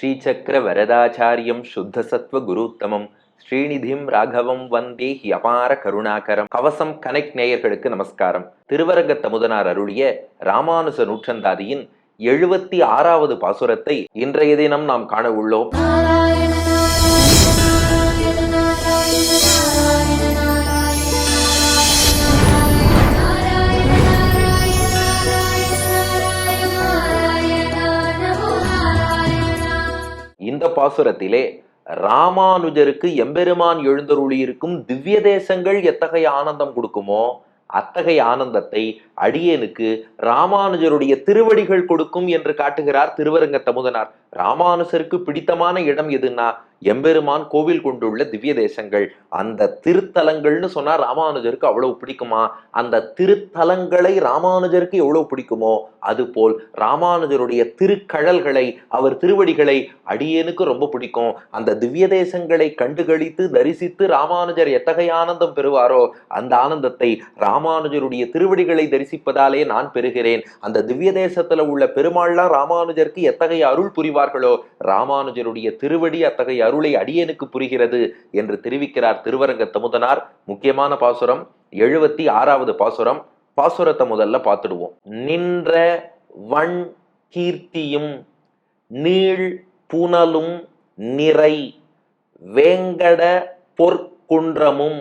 ஸ்ரீசக்கர வரதாச்சாரியம் சுத்த சத்வ குருத்தமம் ஸ்ரீநிதிம் ராகவம் வந்தே அபார கருணாகரம். கவசம் கனெக்ட் நேயர்களுக்கு நமஸ்காரம். திருவரங்க தமுதனார் அருளிய ராமானுச நூற்றந்தாதியின் எழுபத்தி ஆறாவது பாசுரத்தை இன்றைய தினம் நாம் காண உள்ளோம். இந்த பாசுரத்திலே ராமானுஜருக்கு எம்பெருமான் எழுந்தருளியிருக்கும் திவ்ய தேசங்கள் எத்தகைய ஆனந்தம் கொடுக்குமோ அத்தகைய ஆனந்தத்தை அடியேனுக்கு ராமானுஜருடைய திருவடிகள் கொடுக்கும் என்று காட்டுகிறார் திருவரங்க தமுதனார். ராமானுஜருக்கு பிடித்தமான இடம் எதுன்னா எம்பெருமான் கோவில் கொண்டுள்ள திவ்ய தேசங்கள். அந்த திருத்தலங்கள்னு சொன்னா ராமானுஜருக்கு அவ்வளவு பிடிக்குமா? அந்த திருத்தலங்களை ராமானுஜருக்கு எவ்வளவு பிடிக்குமோ அதுபோல் ராமானுஜருடைய திருக்கழல்களை அவர் திருவடிகளை அடியேனுக்கு ரொம்ப பிடிக்கும். அந்த திவ்ய தேசங்களை கண்டுகளித்து தரிசித்து ராமானுஜர் எத்தகைய ஆனந்தம் பெறுவாரோ அந்த ஆனந்தத்தை ராமானுஜருடைய திருவடிகளை தரிசிப்பதாலே நான் பெறுகிறேன். அந்த திவ்ய தேசத்துல உள்ள பெருமாள்லாம் ராமானுஜருக்கு எத்தகைய அருள் புரிவார்களோ ராமானுஜருடைய திருவடி அத்தகைய அருளை அடியனுக்கு புரிகிறது என்று தெரிவிக்கிறார் திருவரங்க தமுதனார். முக்கியமான பாசுரம் எழுபத்தி ஆறாவது பாசுரம். பாசுரத்தை முதல்ல பார்த்துடுவோம். நின்ற வன் கீர்த்தியும் நீள் புனலும் நிறை வேங்கட பொற்குன்றமும்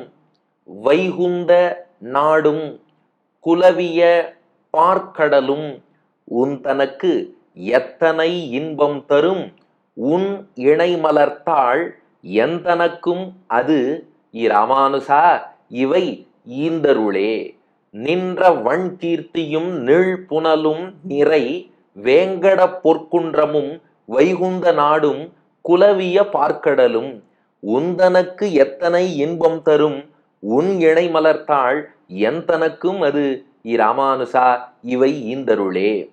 வைகுந்த நாடும் குலவிய பார்க்கடலும் உன் தனக்கு எத்தனை இன்பம் தரும்? உன் இணை மலர்த்தாள் எந்தனக்கும் அது இராமானுசா இவை ஈந்தருளே. நின்ற வண் கீர்த்தியும் புனலும் நிறை வேங்கட பொற்குன்றமும் வைகுந்த நாடும் குலவிய பார்க்கடலும். உந்தனக்கு எத்தனை இன்பம் தரும்? உன் இணை மலர்த்தாள் எந்தனக்கும் அது இராமானுசா இவை ஈந்தருளே.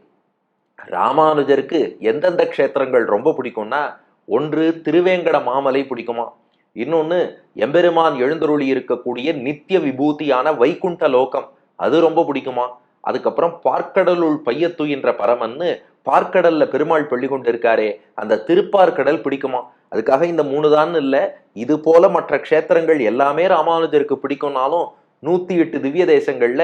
ராமானுஜருக்கு எந்தெந்த க்ஷேத்திரங்கள் ரொம்ப பிடிக்கும்னா ஒன்று திருவேங்கட மாமலை பிடிக்குமா? இன்னொன்று எம்பெருமான் எழுந்தருளி இருக்கக்கூடிய நித்திய விபூதியான வைகுண்ட லோகம் அது ரொம்ப பிடிக்குமா? அதுக்கப்புறம் பார்க்கடலுள் பையத்துயின்ற பரமன்னு பார்க்கடல்ல பெருமாள் பள்ளி கொண்டு இருக்காரே அந்த திருப்பார்க்கடல் பிடிக்குமா? அதுக்காக இந்த மூணு தான் இல்லை இது போல மற்ற க்ஷேத்திரங்கள் எல்லாமே ராமானுஜருக்கு பிடிக்கும்னாலும் நூத்தி எட்டு திவ்ய தேசங்கள்ல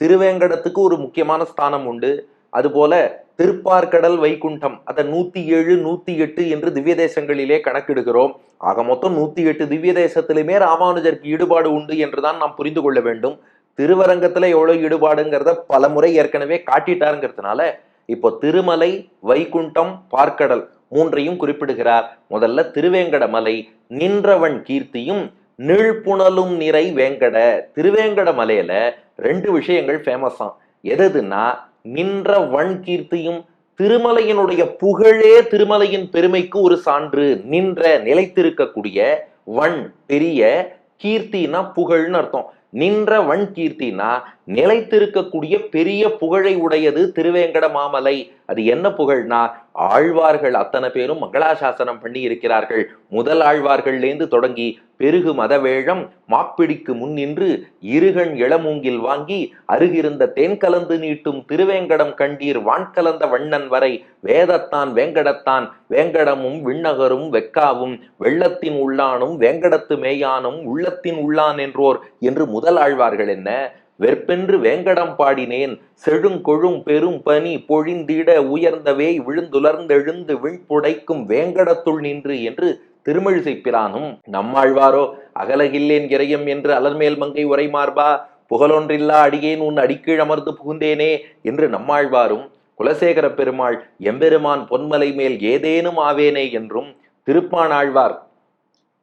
திருவேங்கடத்துக்கு ஒரு முக்கியமான ஸ்தானம் உண்டு. அதுபோல திருப்பார்கடல் வைகுண்டம் அதை நூத்தி ஏழு நூத்தி எட்டு என்று திவ்ய தேசங்களிலே கணக்கிடுகிறோம். ஆக மொத்தம் நூத்தி எட்டு திவ்ய தேசத்திலுமே ராமானுஜருக்கு ஈடுபாடு உண்டு என்றுதான் நாம் புரிந்து கொள்ள வேண்டும். திருவரங்கத்துல எவ்வளவு ஈடுபாடுங்கிறத பல முறை ஏற்கனவே காட்டிட்டாருங்கிறதுனால இப்போ திருமலை வைகுண்டம் பார்க்கடல் மூன்றையும் குறிப்பிடுகிறார். முதல்ல திருவேங்கட மலை நின்றவன் கீர்த்தியும் நீழ்புணலும் நிறை வேங்கட. திருவேங்கட மலையில ரெண்டு விஷயங்கள் ஃபேமஸாம் எதுன்னா நின்ற வன் கீர்த்தியும் திருமலையினுடைய புகழே திருமலையின் பெருமைக்கு ஒரு சான்று. நின்ற நிலைத்திருக்கக்கூடிய வன் பெரிய கீர்த்தினா புகழ்னு அர்த்தம். நின்ற வன் கீர்த்தினா நிலைத்திருக்கக்கூடிய பெரிய புகழை உடையது திருவேங்கட மாமலை. அது என்ன புகழ்னா ஆழ்வார்கள் அத்தனை பேரும் மங்களாசாசனம் பண்ணி இருக்கிறார்கள். முதல் ஆழ்வார்கள்லேருந்து தொடங்கி பெருகு மதவேழம் மாப்பிடிக்கு முன் நின்று இருகண் இளமூங்கில் வாங்கி அருகிருந்த தேன் கலந்து நீட்டும் திருவேங்கடம் கண்டீர் வான் கலந்த வண்ணன் வரை வேதத்தான் வேங்கடத்தான் வேங்கடமும் விண்ணகரும் வெக்காவும் வெள்ளத்தின் உள்ளானும் வேங்கடத்து மேயானும் உள்ளத்தின் உள்ளான் என்றோர் என்று முதல் ஆழ்வார்கள் என்ன? வெற்பென்று வேங்கடம் பாடினேன். செழுங்கொழும் பெரும் பனி பொழிந்திட உயர்ந்தவே விழுந்துலர்ந்தெழுந்து விண்புடைக்கும் வேங்கடத்துள் நின்று என்று திருமழிசை பிரானும் நம்மாழ்வாரோ அகலகில்லேன் இறையம் என்று அலர்மேல் மங்கை உரை மார்பா புகழொன்றில்லா அடியேன் உன் அடிக்கீழ் அமர்ந்து புகுந்தேனே என்று நம்மாழ்வாரும் குலசேகர பெருமாள் எம்பெருமான் பொன்மலை மேல் ஏதேனும் ஆவேனே என்றும் திருப்பானாழ்வார்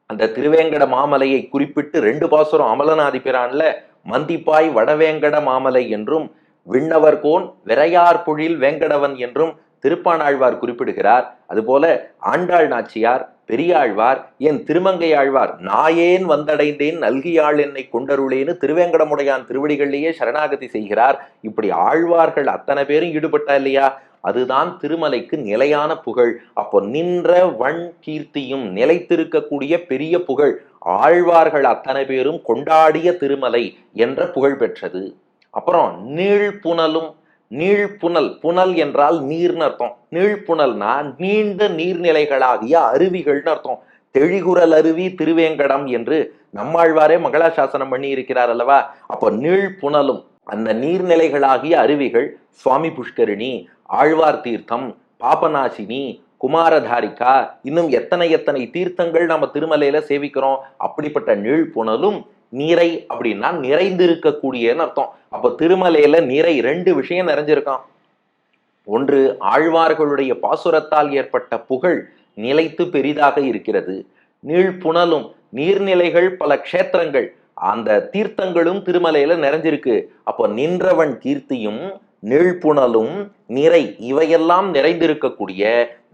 அந்த திருவேங்கட மாமலையை குறிப்பிட்டு ரெண்டு பாசுரம் அமலநாதி பிரான்ல மந்திப்பாய் வடவேங்கட மாமலை என்றும் விண்ணவர் கோன் விரையார் பொழில் வேங்கடவன் என்றும் திருப்பானாழ்வார் குறிப்பிடுகிறார். அதுபோல ஆண்டாள் நாச்சியார் பெரியாழ்வார் என் திருமங்கை ஆழ்வார் நாயேன் வந்தடைந்தேன் நல்கியாள் என்னை கொண்டருளேன்னு திருவேங்கடமுடையான் திருவடிகளிலேயே சரணாகதி செய்கிறார். இப்படி ஆழ்வார்கள் அத்தனை பேரும் ஈடுபட்டா இல்லையா? அதுதான் திருமலைக்கு நிலையான புகழ். அப்போ நின்ற வன் கீர்த்தியும் நிலைத்திருக்கக்கூடிய பெரிய புகழ். ஆழ்வார்கள் அத்தனை பேரும் கொண்டாடிய திருமலை என்ற புகழ் பெற்றது. அப்புறம் நீள் புனலும் புனல் என்றால் நீர்னு அர்த்தம். நீழ்ப்புனல்னா நீண்ட நீர்நிலைகளாகிய அருவிகள்னு அர்த்தம். தெழிகுரல் அருவி திருவேங்கடம் என்று நம்மாழ்வாரே மங்களாசாசனம் பண்ணி இருக்கிறார் அல்லவா? அப்போ நீழ்ப்புனலும் அந்த நீர்நிலைகளாகிய அருவிகள் சுவாமி புஷ்கரிணி ஆழ்வார் தீர்த்தம் பாபநாசினி குமாரதாரிக்கா இன்னும் எத்தனை எத்தனை தீர்த்தங்கள் நம்ம திருமலையில சேவிக்கிறோம்? அப்படிப்பட்ட நீழ்ப்புணலும் நீரை அப்படின்னா நிறைந்திருக்கக்கூடியன்னு அர்த்தம். அப்ப திருமலையில நிறை ரெண்டு விஷயம் நிறைஞ்சிருக்கான் ஒன்று ஆழ்வார்களுடைய பாசுரத்தால் ஏற்பட்ட புகழ் நிலைத்து பெரிதாக இருக்கிறது. நீழ்ப்புணலும் நீர்நிலைகள் பல க்ஷேத்திரங்கள் அந்த தீர்த்தங்களும் திருமலையில நிறைஞ்சிருக்கு. அப்போ நின்றவன் கீர்த்தியும் நீழ்ப்புணலும் நிறை இவையெல்லாம் நிறைந்திருக்கக்கூடிய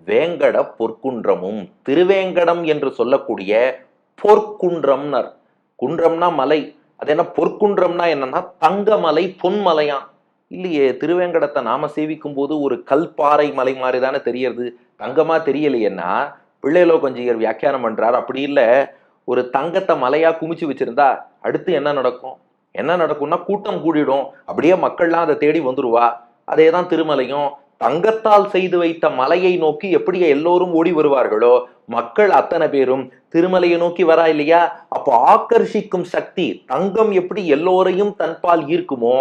வேங்கட பொற்குன்றமும் திருவேங்கடம் என்று சொல்லக்கூடிய பொற்குன்றம்னர். குன்றம்னா மலை. அது என்ன பொற்குன்றம்னா என்னன்னா தங்கமலை பொன்மலையான் இல்லையே திருவேங்கடத்தை நாம சேவிக்கும் போது ஒரு கல்பாறை மலை மாதிரி தானே தெரியறது. தங்கமா தெரியலையேன்னா பிள்ளைலோ கொஞ்சம் வியாக்கியானம் பண்றார். அப்படி இல்லை ஒரு தங்கத்தை மலையா குமிச்சு வச்சிருந்தா அடுத்து என்ன நடக்கும்? என்ன நடக்கும்னா கூட்டம் கூடிடும். அப்படியே மக்கள்லாம் அதை தேடி வந்துருவா. அதே தான் திருமலையும். தங்கத்தால் செய்து வைத்த மலையை நோக்கி எப்படி எல்லோரும் ஓடி வருவார்களோ மக்கள் அத்தனை பேரும் திருமலையை நோக்கி வரா இல்லையா? அப்போ ஆக்கர்ஷிக்கும் சக்தி தங்கம் எப்படி எல்லோரையும் தன்பால் ஈர்க்குமோ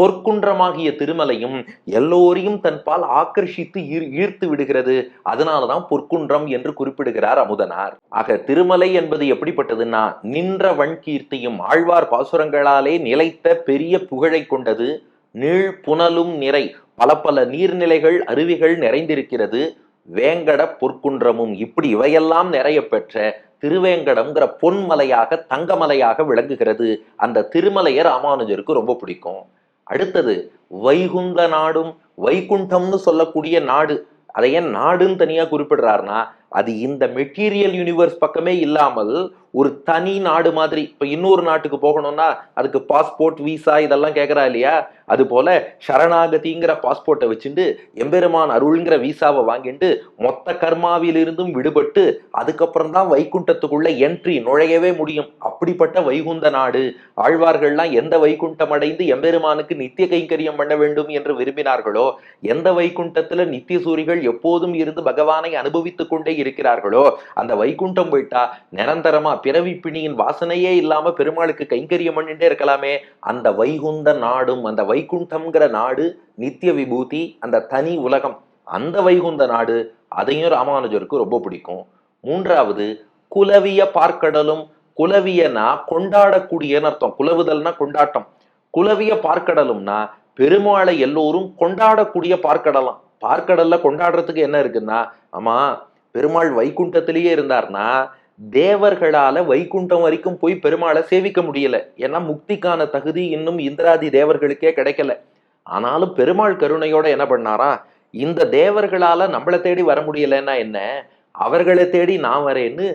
பொற்குன்றமாகிய திருமலையும் எல்லோரையும் தன்பால் ஆக்கர்ஷித்து ஈர் ஈர்த்து விடுகிறது. அதனாலதான் பொற்குன்றம் என்று குறிப்பிடுகிறார் அமுதனார். ஆக திருமலை என்பது எப்படிப்பட்டதுன்னா நின்ற வன்கீர்த்தியும் ஆழ்வார் பாசுரங்களாலே நிலைத்த பெரிய புகழை கொண்டது. நீள் புனலும் நிறை பல பல நீர்நிலைகள் அருவிகள் நிறைந்திருக்கிறது. வேங்கட பொற்குன்றமும் இப்படி இவையெல்லாம் நிறைய பெற்ற திருவேங்கடம்ங்கிற பொன்மலையாக தங்கமலையாக விளங்குகிறது. அந்த திருமலையை ராமானுஜருக்கு ரொம்ப பிடிக்கும். அடுத்தது வைகுந்த நாடும் வைகுண்டம்னு சொல்லக்கூடிய நாடு. அதை ஏன் நாடுன்னு தனியாக குறிப்பிடுறாருன்னா அது இந்த மெட்டீரியல் யூனிவர்ஸ் பக்கமே இல்லாமல் ஒரு தனி நாடு மாதிரி இப்போ இன்னொரு நாட்டுக்கு போகணும்னா அதுக்கு பாஸ்போர்ட் விசா இதெல்லாம் கேட்குறா இல்லையா? அது போல சரணாகதிங்கிற பாஸ்போர்ட்டை வச்சுட்டு எம்பெருமான் அருள்ங்கிற விசாவை வாங்கிட்டு மொத்த கர்மாவிலிருந்தும் விடுபட்டு அதுக்கப்புறம் தான் வைகுண்டத்துக்குள்ள என்ட்ரி நுழையவே முடியும். அப்படிப்பட்ட வைகுந்த நாடு. ஆழ்வார்கள்லாம் எந்த வைகுண்டம் அடைந்து எம்பெருமானுக்கு நித்திய கைங்கரியம் பண்ண வேண்டும் என்று விரும்பினார்களோ எந்த வைகுண்டத்துல நித்திய சூரிகள் எப்போதும் இருந்து பகவானை அனுபவித்துக் கொண்டே இருக்கிறார்களோ? அந்த வைகுண்டம் போயிட்டா நிரந்தரமா பிறவி பிணியின் வாசனையே இல்லாம பெருமாளுக்கு கைங்கரியம் பண்ணிட்டே இருக்கலாமே. அந்த வைகுந்த நாடும் அந்த வைகுண்டம்ங்கிற நாடு நித்திய விபூதி அந்த தனி உலகம் அந்த வைகுந்த நாடு அதையும் ராமானுஜருக்கு ரொம்ப பிடிக்கும். மூன்றாவது குலவிய பார்க்கடலும் குலவியனா கொண்டாடக்கூடியன்னு அர்த்தம். குலவுதல்னா கொண்டாட்டம். குலவிய பார்க்கடலும்னா பெருமாளை எல்லோரும் கொண்டாடக்கூடிய பார்க்கடலாம். பார்க்கடல்ல கொண்டாடுறதுக்கு என்ன இருக்குன்னா ஆமா பெருமாள் வைகுண்டத்திலேயே இருந்தார்னா தேவர்களால வைகுண்டம் வரைக்கும் போய் பெருமாளை சேவிக்க முடியல. ஏன்னா முக்திக்கான தகுதி இன்னும் இந்திராதி தேவர்களுக்கே கிடைக்கல. ஆனாலும் பெருமாள் கருணையோட என்ன பண்ணாரா இந்த தேவர்களால நம்மளை தேடி வர முடியலன்னா என்ன அவர்களை தேடி நான் வரேன்னு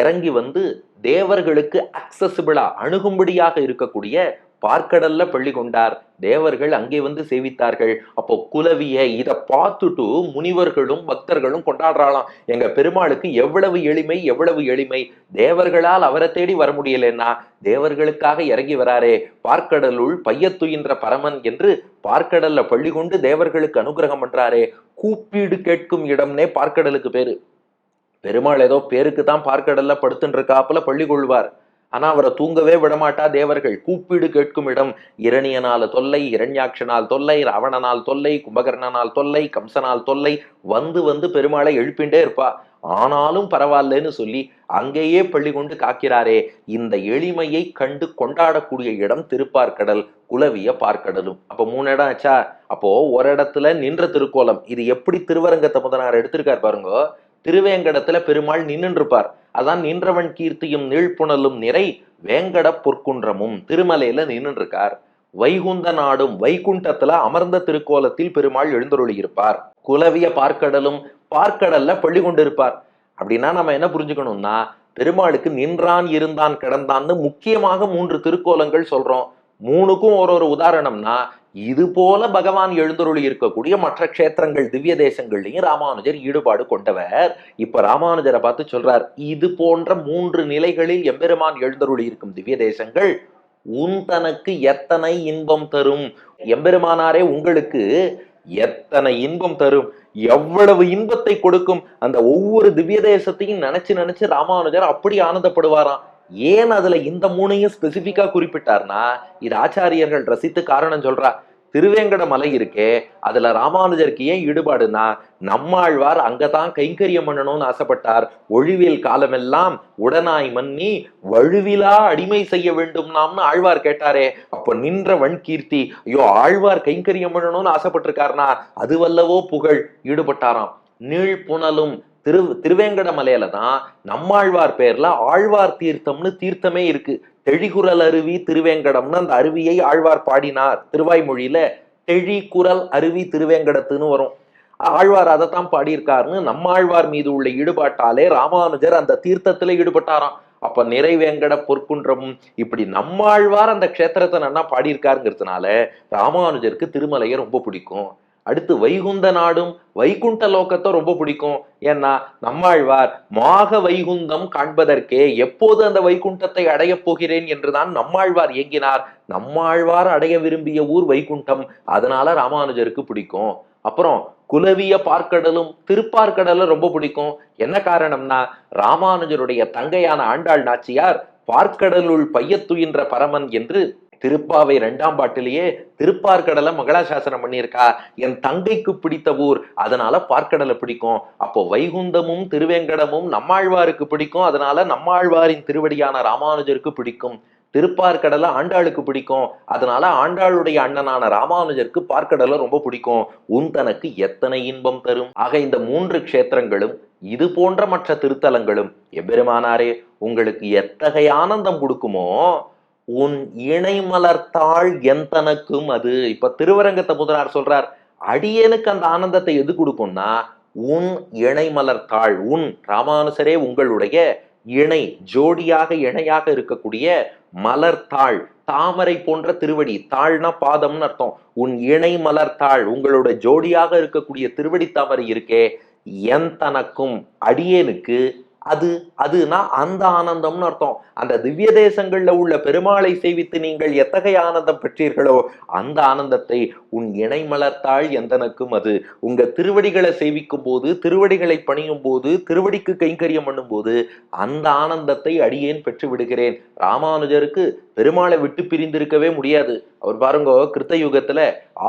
இறங்கி வந்து தேவர்களுக்கு அக்சசிபிளா அணுகும்படியாக இருக்கக்கூடிய பார்க்கடல்ல பள்ளி கொண்டார். தேவர்கள் அங்கே வந்து சேவித்தார்கள். அப்போ குலவிய இதை பார்த்துட்டு முனிவர்களும் பக்தர்களும் கொண்டாடுறாளாம். எங்க பெருமாளுக்கு எவ்வளவு எளிமை எவ்வளவு எளிமை. தேவர்களால் அவரை தேடி வர முடியலன்னா தேவர்களுக்காக இறங்கி வராரே. பார்க்கடலுள் பையத்துயின்ற பரமன் என்று பார்க்கடல்ல பள்ளி கொண்டு தேவர்களுக்கு அனுகிரகம் பண்றாரே. கூப்பீடு கேட்கும் இடம்னே பார்க்கடலுக்கு பேரு. பெருமாள் ஏதோ பேருக்கு தான் பார்க்கடல்ல படுத்துட்டு இருக்காப்புல பள்ளி கொள்வார். ஆனா அவரை தூங்கவே விடமாட்டா தேவர்கள்? கூப்பிடு கேட்கும் இடம் இரணியனால் தொல்லை இரண்யாட்சனால் தொல்லை ராவணனால் தொல்லை கும்பகர்ணனால் தொல்லை கம்சனால் தொல்லை வந்து வந்து பெருமாளை எழுப்பிண்டே இருப்பா. ஆனாலும் பரவாயில்லன்னு சொல்லி அங்கேயே பள்ளி கொண்டு காக்கிறாரே. இந்த எளிமையை கண்டு கொண்டாடக்கூடிய இடம் திருப்பார்க்கடல் குலவிய பார்க்கடலும் அப்ப மூணு இடம் ஆச்சா? அப்போ ஒரு இடத்துல நின்ற திருக்கோலம். இது எப்படி திருவரங்கத்தை முதனார் எடுத்திருக்கார் பாருங்க. திருவேங்கடத்துல பெருமாள் நின்றுருப்பார் இருப்பார். அதான் நின்றவன் கீர்த்தியும் நீழ்ப்புணலும் நிறை வேங்கட பொற்குன்றமும். திருமலையில நின்றுருக்கார் இருக்கார் வைகுந்த நாடும் வைகுண்டத்துல அமர்ந்த திருக்கோலத்தில் பெருமாள் எழுந்தருளி இருப்பார் குலவிய பார்க்கடலும் பார்க்கடல்ல பள்ளி கொண்டிருப்பார். அப்படின்னா நம்ம என்ன புரிஞ்சுக்கணும்னா பெருமாளுக்கு நின்றான் இருந்தான் கிடந்தான்னு முக்கியமாக மூன்று திருக்கோலங்கள் சொல்றோம். மூணுக்கும் ஒரு ஒரு உதாரணம்னா இது போல பகவான் எழுந்தருளி இருக்கக்கூடிய மற்ற க்ஷேத்திரங்கள் திவ்ய தேசங்கள்லையும் ராமானுஜர் ஈடுபாடு கொண்டவர். இப்ப ராமானுஜரை பார்த்து சொல்றார் இது போன்ற மூன்று நிலைகளில் எம்பெருமான் எழுந்தருளி இருக்கும் திவ்ய தேசங்கள் உன் தனக்கு எத்தனை இன்பம் தரும்? எம்பெருமானாரே உங்களுக்கு எத்தனை இன்பம் தரும்? எவ்வளவு இன்பத்தை கொடுக்கும்? அந்த ஒவ்வொரு திவ்ய தேசத்தையும் நினைச்சு நினைச்சு ராமானுஜர் அப்படி ஆனந்தப்படுவாராம். ஏன் அதுல இந்த மூணையும் ஸ்பெசிபிக்கா குறிப்பிட்டார்னா இது ஆச்சாரியர்கள் ரசித்து காரணம் சொல்றா. திருவேங்கட மலை இருக்கே அதுல ராமானுஜருக்கு ஏன் ஈடுபாடுனா நம்மாழ்வார் அங்கதான் கைங்கரியம் பண்ணணும்னு ஆசைப்பட்டார். ஒழிவில் காலமெல்லாம் உடனாய் மன்னி வழுவிலா அடிமை செய்ய வேண்டும் நாம்னு ஆழ்வார் கேட்டாரே. அப்ப நின்ற வன் கீர்த்தி ஐயோ ஆழ்வார் கைங்கரியம் பண்ணணும்னு ஆசைப்பட்டிருக்காருனா அது வல்லவோ புகழ் ஈடுபட்டாராம். நீள் புனலும் திரு திருவேங்கட மலையில தான் நம்மாழ்வார் பேர்ல ஆழ்வார் தீர்த்தம்னு தீர்த்தமே இருக்கு. தெழிகுரல் அருவி திருவேங்கடம்னு அந்த அருவியை ஆழ்வார் பாடினார். திருவாய்மொழியில தெழிகுரல் அருவி திருவேங்கடத்துன்னு வரும். ஆழ்வார் அதைத்தான் பாடியிருக்காருன்னு நம்மாழ்வார் மீது உள்ள ஈடுபாட்டாலே ராமானுஜர் அந்த தீர்த்தத்துல ஈடுபட்டாராம். அப்ப நிறைவேங்கட பொற்குன்றமும் இப்படி நம்மாழ்வார் அந்த க்ஷேத்திரத்தை நன்னா பாடியிருக்காருங்கிறதுனால ராமானுஜருக்கு திருமலையை ரொம்ப பிடிக்கும். அடுத்து வைகுந்த நாடும் வைகுண்ட லோகத்தை ரொம்ப பிடிக்கும். ஏன்னா நம்மாழ்வார் மாக வைகுந்தம் காண்பதற்கே எப்போது அந்த வைகுண்டத்தை அடையப் போகிறேன் என்றுதான் நம்மாழ்வார் இயங்கினார். நம்மாழ்வார் அடைய விரும்பிய ஊர் வைகுண்டம். அதனால ராமானுஜருக்கு பிடிக்கும். அப்புறம் குலவிய பார்க்கடலும் திருப்பார்க்கடலும் ரொம்ப பிடிக்கும். என்ன காரணம்னா ராமானுஜருடைய தங்கையான ஆண்டாள் நாச்சியார் பார்க்கடலுள் பையத்துயின்ற பரமன் என்று திருப்பாவை ரெண்டாம் பாட்டிலேயே திருப்பார்கடலை மங்களாசாசனம் பண்ணியிருக்கா. என் தங்கைக்கு பிடித்த ஊர். அதனால பார்க்கடலை பிடிக்கும். அப்போ வைகுந்தமும் திருவேங்கடமும் நம்மாழ்வாருக்கு பிடிக்கும். அதனால நம்மாழ்வாரின் திருவடியான ராமானுஜருக்கு பிடிக்கும். திருப்பார்கடலை ஆண்டாளுக்கு பிடிக்கும். அதனால ஆண்டாளுடைய அண்ணனான ராமானுஜருக்கு பார்க்கடலை ரொம்ப பிடிக்கும். உன் தனக்கு எத்தனை இன்பம் தரும்? ஆக இந்த மூன்று க்ஷேத்திரங்களும் இது போன்ற மற்ற திருத்தலங்களும். எப்பெருமானாரே உங்களுக்கு எத்தகைய ஆனந்தம் கொடுக்குமோ உன் இணை மலர்த்தாள் எந்தனக்கும் அது. இப்ப திருவரங்கத்தை முதலார் சொல்றார் அடியனுக்கு அந்த ஆனந்தத்தை எது கொடுக்கும்னா உன் இணை மலர்த்தாள் உன் ராமானுசரே உங்களுடைய இணை ஜோடியாக இணையாக இருக்கக்கூடிய மலர்த்தாள் தாமரை போன்ற திருவடி தாழ்னா பாதம்னு அர்த்தம். உன் இணை மலர்த்தாள் உங்களோட ஜோடியாக இருக்கக்கூடிய திருவடி தாமரை இருக்கே என் தனக்கும் அடியேனுக்கு அது அதுனா அந்த ஆனந்தம்னு அர்த்தம். அந்த திவ்ய தேசங்கள்ல உள்ள பெருமாளை சேவித்து நீங்கள் எத்தகைய ஆனந்தம் பெற்றீர்களோ அந்த ஆனந்தத்தை உன் இணைமலர்த்தாள் எந்தனுக்கும் எந்தனக்கும் அது. உங்க திருவடிகளை சேவிக்கும் போது திருவடிகளை பணியும் போது திருவடிக்கு கைங்கரியம் பண்ணும் போது அந்த ஆனந்தத்தை அடியேன் பெற்று விடுகிறேன். ராமானுஜருக்கு பெருமாளை விட்டு பிரிந்திருக்கவே முடியாது. அவர் பாருங்க கிருத்த யுகத்துல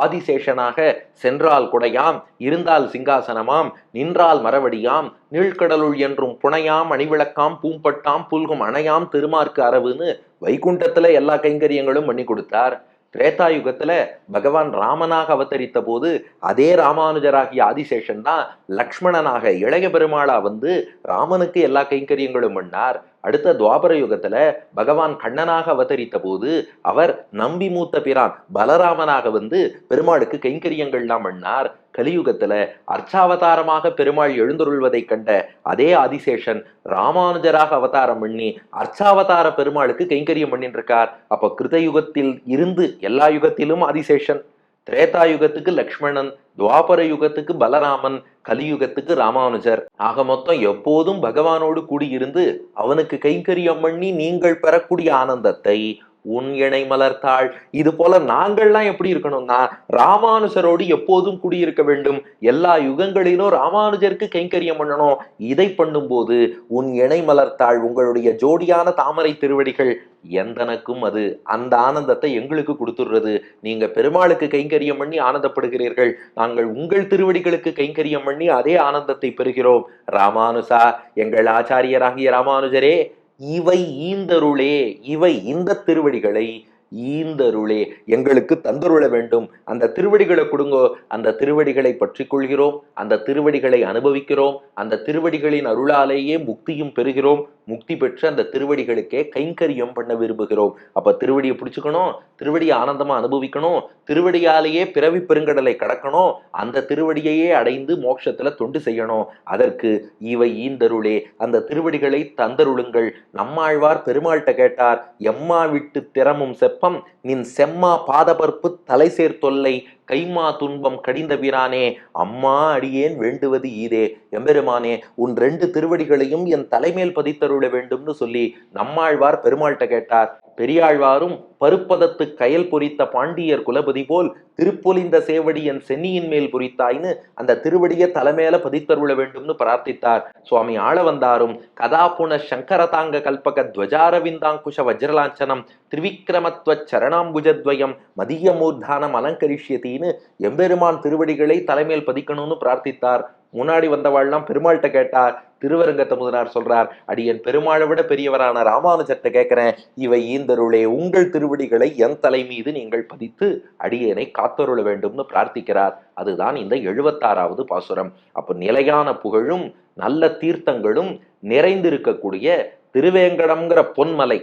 ஆதிசேஷனாக சென்றால் குடையாம் இருந்தால் சிங்காசனமாம் நின்றால் மரவடியாம் நீழ்கடலுள் என்றும் புனையாம் அணிவிளக்காம் பூம்பட்டாம் புல்கும் அணையாம் திருமார்க்கு அரவுன்னு வைகுண்டத்துல எல்லா கைங்கரியங்களும் பண்ணி கொடுத்தார். திரேதா யுகத்துல பகவான் ராமனாக அவதரித்த போது அதே ராமானுஜராகிய ஆதிசேஷன் தான் லக்ஷ்மணனாக இளைய பெருமாளா வந்து ராமனுக்கு எல்லா கைங்கரியங்களும் பண்ணார். அடுத்த துவாபர யுகத்துல பகவான் கண்ணனாக அவதரித்த போது அவர் நம்பி மூத்த பிரான் பலராமனாக வந்து பெருமாளுக்கு கைங்கரியங்கள்லாம் பண்ணார். கலியுகத்துல அர்ச்சாவதாரமாக பெருமாள் எழுந்தருள்வதை கண்ட அதே ஆதிசேஷன் ராமானுஜராக அவதாரம் பண்ணி அர்ச்சாவதார பெருமாளுக்கு கைங்கரியம் பண்ணிட்டு இருக்கார் அப்ப கிருத யுகத்தில் இருந்து எல்லா யுகத்திலும் ஆதிசேஷன். திரேதா யுகத்துக்கு லக்ஷ்மணன் துவாபர யுகத்துக்கு பலராமன் கலியுகத்துக்கு ராமானுஜர். ஆக மொத்தம் எப்போதும் பகவானோடு கூடியிருந்து அவனுக்கு கைங்கரியம் பண்ணி நீங்கள் பெறக்கூடிய ஆனந்தத்தை உன் இணை மலர்த்தாள். இது போல நாங்கள்லாம் எப்படி இருக்கணும்னா ராமானுஜரோடு எப்போதும் குடியிருக்க வேண்டும். எல்லா யுகங்களிலும் ராமானுஜருக்கு கைங்கரியம் பண்ணணும். இதை பண்ணும்போது உன் இணை மலர்த்தாள் உங்களுடைய ஜோடியான தாமரை திருவடிகள் எந்தனக்கும் அது அந்த ஆனந்தத்தை எங்களுக்கு கொடுத்துடுறது. நீங்க பெருமாளுக்கு கைங்கரியம் பண்ணி ஆனந்தப்படுகிறீர்கள். நாங்கள் உங்கள் திருவடிகளுக்கு கைங்கரியம் பண்ணி அதே ஆனந்தத்தை பெறுகிறோம். ராமானுசா எங்கள் ஆச்சாரியராகிய ராமானுஜரே இவை ஈந்தருளே இவை இந்த திருவடிகளை ஈந்தருளே எங்களுக்கு தந்தருள வேண்டும். அந்த திருவடிகளை கொடுங்கோ அந்த திருவடிகளை பற்றி கொள்கிறோம் அந்த திருவடிகளை அனுபவிக்கிறோம் அந்த திருவடிகளின் அருளாலேயே முக்தியும் பெறுகிறோம் முக்தி பெற்று அந்த திருவடிகளுக்கே கைங்கரியம் பண்ண விரும்புகிறோம். அப்ப திருவடியை பிடிச்சுக்கணும் திருவடியை ஆனந்தமா அனுபவிக்கணும் திருவடியாலேயே பிறவி பெருங்கடலை கடக்கணும் அந்த திருவடியையே அடைந்து மோட்சத்துல தொண்டு செய்யணும். அதற்கு இவை ஈந்தருளே அந்த திருவடிகளை தந்தருளுங்கள். நம்மாழ்வார் பெருமாள்கிட்ட கேட்டார் எம்மா விட்டு திறமும் கற்பம் நின் செம்மா பாதபர்ப்பு தலை சேர்த்தொல்லை கைமா துன்பம் கடிந்த வீரானே அம்மா அடியேன் வேண்டுவது ஈதே. எம்பெருமானே உன் ரெண்டு திருவடிகளையும் என் தலைமேல் பதித்தருள வேண்டும்னு சொல்லி நம்மாழ்வார் பெருமாள்கிட்ட கேட்டார். பெரியாழ்வாரும் பருப்பதத்து கயல் பொறித்த பாண்டியர் குலபதி போல் திருப்பொலிந்த சேவடியன் சென்னியின் மேல் பொறித்தாய்னு அந்த திருவடியை தலைமையில பதித்தருள வேண்டும்னு பிரார்த்தித்தார். சுவாமி ஆளவந்தாரும் கதாபுண சங்கரதாங்க கல்பக துவஜாரவிந்தாங்குஷ வஜ்ரலாஞ்சனம் திரிவிக்ரமத்வ சரணாம்புஜத்வயம் மதிய மூர்தானம் அலங்கரிஷ்யத்தின்னு எம்பெருமான் திருவடிகளை தலைமையில் பதிக்கணும்னு பிரார்த்தித்தார். முன்னாடி வந்தவாள்லாம் பெருமாள்கிட்ட கேட்டார் திருவரங்கத்த முதனார் சொல்றார் அடியன் பெருமாளை விட பெரியவரான ராமானுஜத்தை கேட்கிறேன் இவை ஈந்தருளே உங்கள் திருவடிகளை என் தலை மீது நீங்கள் பதித்து அடியனை காத்தருள வேண்டும்னு பிரார்த்திக்கிறார். அதுதான் இந்த எழுபத்தாறாவது பாசுரம். அப்போ நிலையான புகழும் நல்ல தீர்த்தங்களும் நிறைந்திருக்கக்கூடிய திருவேங்கடம்ங்கிற பொன்மலை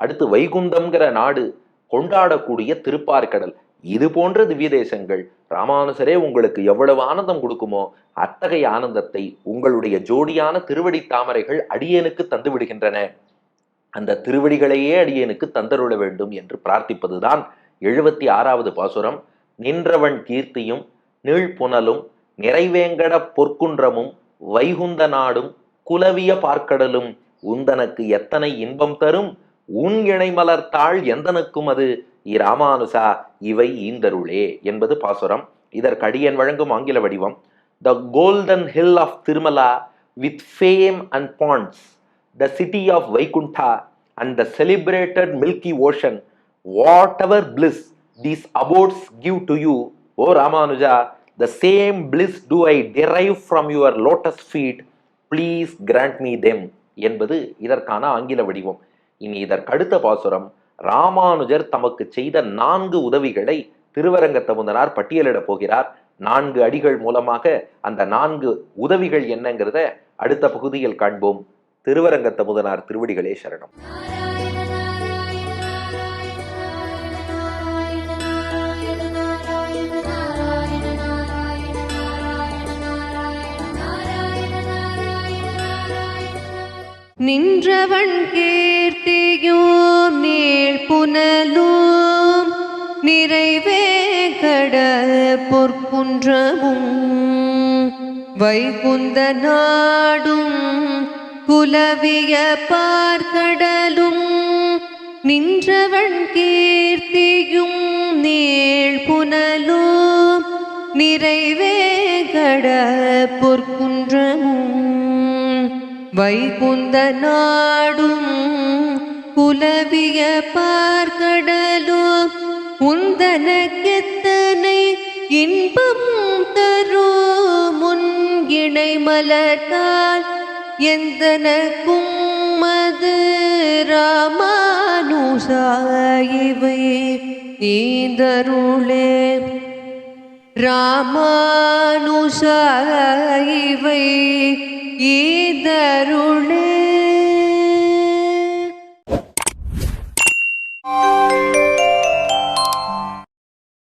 அடுத்து வைகுந்தம்ங்கிற நாடு கொண்டாடக்கூடிய திருப்பார்கடல். இது போன்ற திவ்ய தேசங்கள் ராமானுசரே உங்களுக்கு எவ்வளவு ஆனந்தம் கொடுக்குமோ அத்தகைய ஆனந்தத்தை உங்களுடைய ஜோடியான திருவடி தாமரைகள் அடியேனுக்கு தந்து விடுகின்றன. அந்த திருவடிகளையே அடியேனுக்கு தந்தருள வேண்டும் என்று பிரார்த்திப்பதுதான் எழுபத்தி ஆறாவது பாசுரம். நின்றவன் கீர்த்தியும் நீழ்புனலும் நிறைவேங்கட பொற்குன்றமும் வைகுந்த நாடும் குலவிய பார்க்கடலும் உந்தனக்கு எத்தனை இன்பம் தரும்? உன் இணைமலர்த்தாள் எந்தனுக்கும் அது? இராமானுசா இவை ஈந்தருளே என்பது பாசுரம். இதற்கடியன் வழங்கும் ஆங்கில வடிவம். The golden hill of Tirumala with fame and ponds the city of Vaikuntha and the celebrated milky ocean whatever bliss these abodes give to you O Ramanuja the same bliss do I derive from your lotus feet please grant me them என்பது இதற்கான ஆங்கில வடிவம். இனி இதற்கடுத்த பாசுரம். ராமானுஜர் தமக்கு செய்த நான்கு உதவிகளை திருவரங்க முதனார் பட்டியலிடப் போகிறார். நான்கு அடிகள் மூலமாக அந்த நான்கு உதவிகள் என்னங்கிறத அடுத்த பகுதியில் காண்போம். திருவரங்க தமுதனார் திருவடிகளே சரணம். நின்றவன் கீர்த்தியும் புனலும் நிறைவே கட பொற்குன்றமும் வைகுந்த நாடும் குலவிய பார்க்கடலும் நின்றவன் கீர்த்தியும் நீள் புனலும் நிறைவே கட பொற்குன்றமும் வைகுந்த நாடும் புலவிய பார்க்கடலும் உந்தனக்கெத்தனை இன்பம் தரும் முன் இணை மலர்த்தால் எந்தனக்கும் மது ராமானுசாயிவை நீந்தருளே. ராமானுசாயிவை ஈதருளே